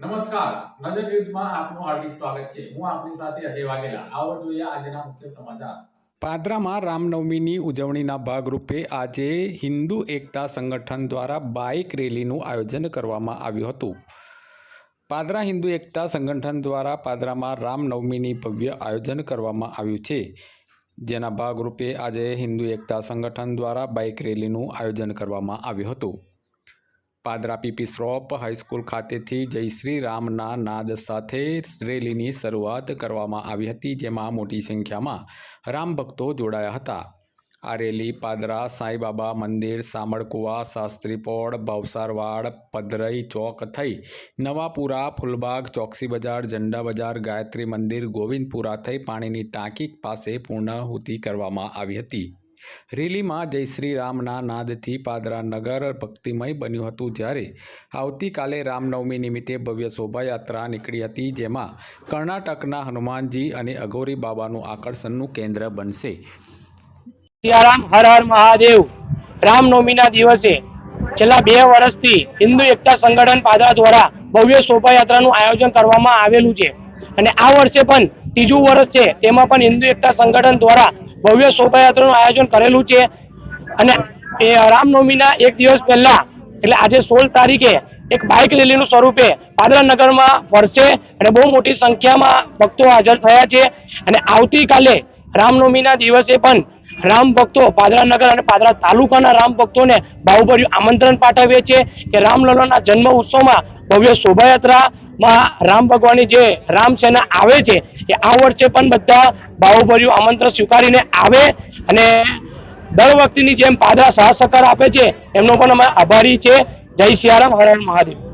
નમસ્કાર. નજર ન્યૂઝમાં આપનું હાર્દિક સ્વાગત છે. હું આપની સાથે અજય વાઘેલા. આવો જોઈએ આજના મુખ્ય સમાચાર. પાદરામાં રામનવમીની ઉજવણીના ભાગરૂપે આજે હિન્દુ એકતા સંગઠન દ્વારા બાઇક રેલીનું આયોજન કરવામાં આવ્યું હતું. પાદરા હિન્દુ એકતા સંગઠન દ્વારા પાદરામાં રામનવમીની ભવ્ય આયોજન કરવામાં આવ્યું છે. જેના ભાગરૂપે આજે હિન્દુ એકતા સંગઠન દ્વારા બાઇક રેલીનું આયોજન કરવામાં આવ્યું હતું. પાદરા પીપી શ્રોપ હાઈસ્કૂલ ખાતેથી જય શ્રી રામના નાદ સાથે રેલીની શરૂઆત કરવામાં આવી હતી, જેમાં મોટી સંખ્યામાં રામ ભક્તો જોડાયા હતા. આ રેલી પાદરા સાંઈબાબા મંદિર, સામળકુવા શાસ્ત્રીપોળ ભાવસારવાડ પધરઈ ચોક થઈ, નવાપુરા, ફૂલબાગ, ચોકસી બજાર, ઝંડા બજાર, ગાયત્રી મંદિર, ગોવિંદપુરા થઈ પાણીની ટાંકી પાસે પૂર્ણાહુતિ કરવામાં આવી હતી. રેલીમાં જય શ્રી રામના નાદથી પાદરા નગર ભક્તિમય બન્યું હતું જ્યારે આવતીકાલે રામનવમી નિમિત્તે ભવ્ય શોભાયાત્રા નીકળી હતી, જેમાં કર્ણાટકના હનુમાનજી અને અઘોરી બાબાનું આકર્ષણનું કેન્દ્ર બનશે. સિયારામ, હર હર મહાદેવ. રામનવમીના દિવસે છેલ્લા બે વર્ષથી હિન્દુ એકતા સંગઠન પાદરા દ્વારા ભવ્ય શોભાયાત્રાનું આયોજન કરવામાં આવેલું છે. અને આ વર્ષે પણ ત્રીજું વર્ષ છે, તેમાં પણ હિન્દુ એકતા સંગઠન દ્વારા ભવ્ય શોભાયાત્રાનું આયોજન કરેલું છે. અને એ રામનવમીના એક દિવસ પહેલા, એટલે આજે સોળ તારીખે, એક બાઇક રેલીનું સ્વરૂપે પાદરા નગરમાં ફરશે અને બહુ મોટી સંખ્યામાં ભક્તો હાજર થયા છે. અને આવતીકાલે રામનવમીના દિવસે પણ રામ ભક્તો પાદરા નગર અને પાદરા તાલુકાના રામ ભક્તોને ભાવભર્યું આમંત્રણ પાઠવીએ છીએ કે રામલલાના જન્મ ઉત્સવમાં ભવ્ય શોભાયાત્રામાં રામ ભગવાનની જે રામ સેના આવે છે, એ આ વર્ષે પણ બધા ભાવભર્યું આમંત્રણ સ્વીકારીને આવે અને દર વખતની જેમ પાદરા સાહ સહકાર આપે છે, એમનો પણ અમે આભારી છે. જય સિયારામ હર હર મહાદેવ.